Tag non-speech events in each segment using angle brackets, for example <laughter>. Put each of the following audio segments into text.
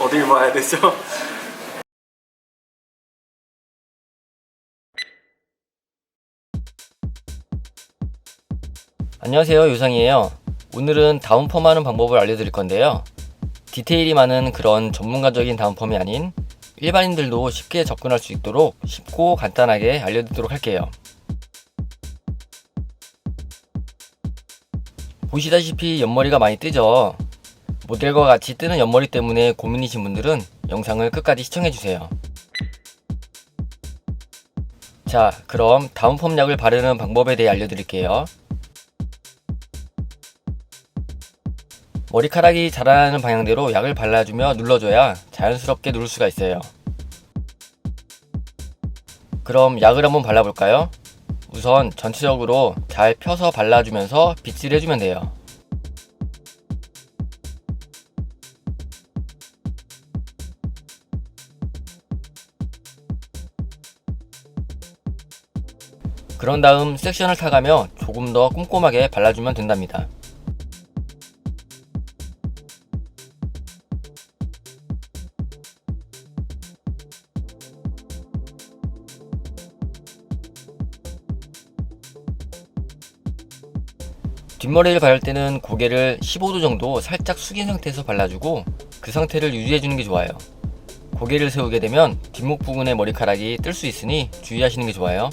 어딜 봐야 되죠? <laughs> 안녕하세요 유상이에요. 오늘은 다운펌 하는 방법을 알려드릴 건데요. 디테일이 많은 그런 전문가적인 다운펌이 아닌 일반인들도 쉽게 접근할 수 있도록 쉽고 간단하게 알려드리도록 할게요. 보시다시피 옆머리가 많이 뜨죠 모델과 같이 뜨는 옆머리 때문에 고민이신 분들은 영상을 끝까지 시청해주세요 자 그럼 다운 펌 약을 바르는 방법에 대해 알려드릴게요 머리카락이 자라나는 방향대로 약을 발라주며 눌러줘야 자연스럽게 누를 수가 있어요. 그럼 약을 한번 발라볼까요? 우선 전체적으로 잘 펴서 발라주면서 빗질 해주면 돼요. 그런 다음 섹션을 타가며 조금 더 꼼꼼하게 발라주면 된답니다. 뒷머리를 바를 때는 고개를 15도 정도 살짝 숙인 상태에서 발라주고 그 상태를 유지해주는 게 좋아요. 고개를 세우게 되면 뒷목 부분의 머리카락이 뜰 수 있으니 주의하시는 게 좋아요.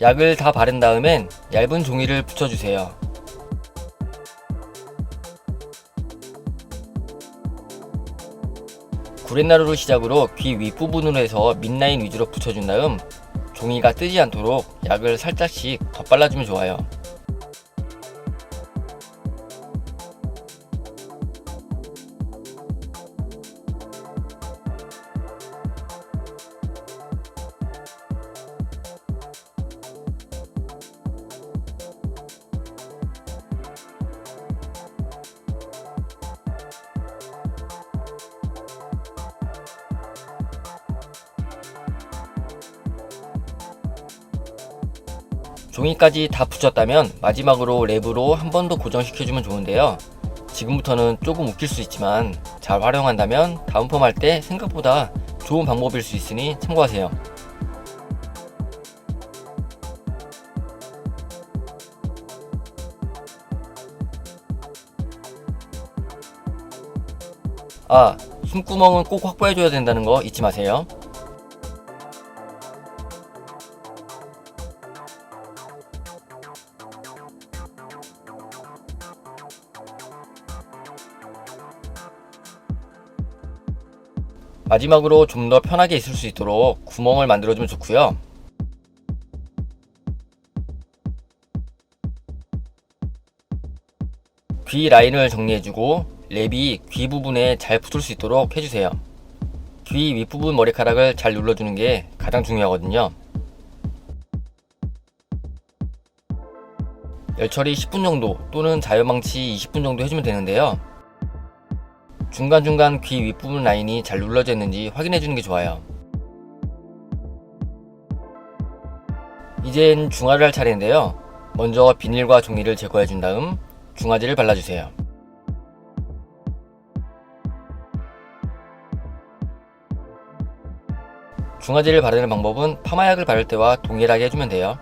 약을 다 바른 다음엔 얇은 종이를 붙여주세요. 구렛나루를 시작으로 귀 윗부분으로 해서 밑라인 위주로 붙여준 다음 종이가 뜨지 않도록 약을 살짝씩 덧발라주면 좋아요. 종이까지 다 붙였다면 마지막으로 랩으로 한 번 더 고정시켜주면 좋은데요. 지금부터는 조금 웃길 수 있지만 잘 활용한다면 다음 펌 할 때 생각보다 좋은 방법일 수 있으니 참고하세요. 아, 숨구멍은 꼭 확보해줘야 된다는 거 잊지 마세요. 마지막으로 좀 더 편하게 있을 수 있도록 구멍을 만들어주면 좋고요. 귀 라인을 정리해주고 랩이 귀 부분에 잘 붙을 수 있도록 해주세요. 귀 윗부분 머리카락을 잘 눌러주는 게 가장 중요하거든요. 열처리 10분 정도 또는 자연방치 20분 정도 해주면 되는데요. 중간중간 귀 윗부분 라인이 잘 눌러져 있는지 확인해 주는 게 좋아요. 이젠 중화를 할 차례인데요. 먼저 비닐과 종이를 제거해 준 다음 중화제를 발라주세요. 중화제를 바르는 방법은 파마약을 바를 때와 동일하게 해주면 돼요.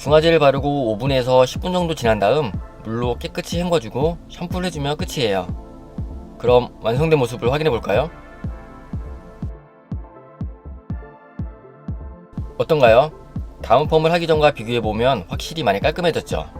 중화제를 바르고 5분에서 10분 정도 지난 다음 물로 깨끗이 헹궈주고 샴푸를 해주면 끝이에요. 그럼 완성된 모습을 확인해 볼까요? 어떤가요? 다운 펌을 하기 전과 비교해 보면 확실히 많이 깔끔해졌죠?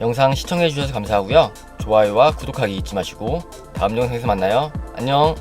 영상 시청해주셔서 감사하고요. 좋아요와 구독하기 잊지 마시고 다음 영상에서 만나요. 안녕.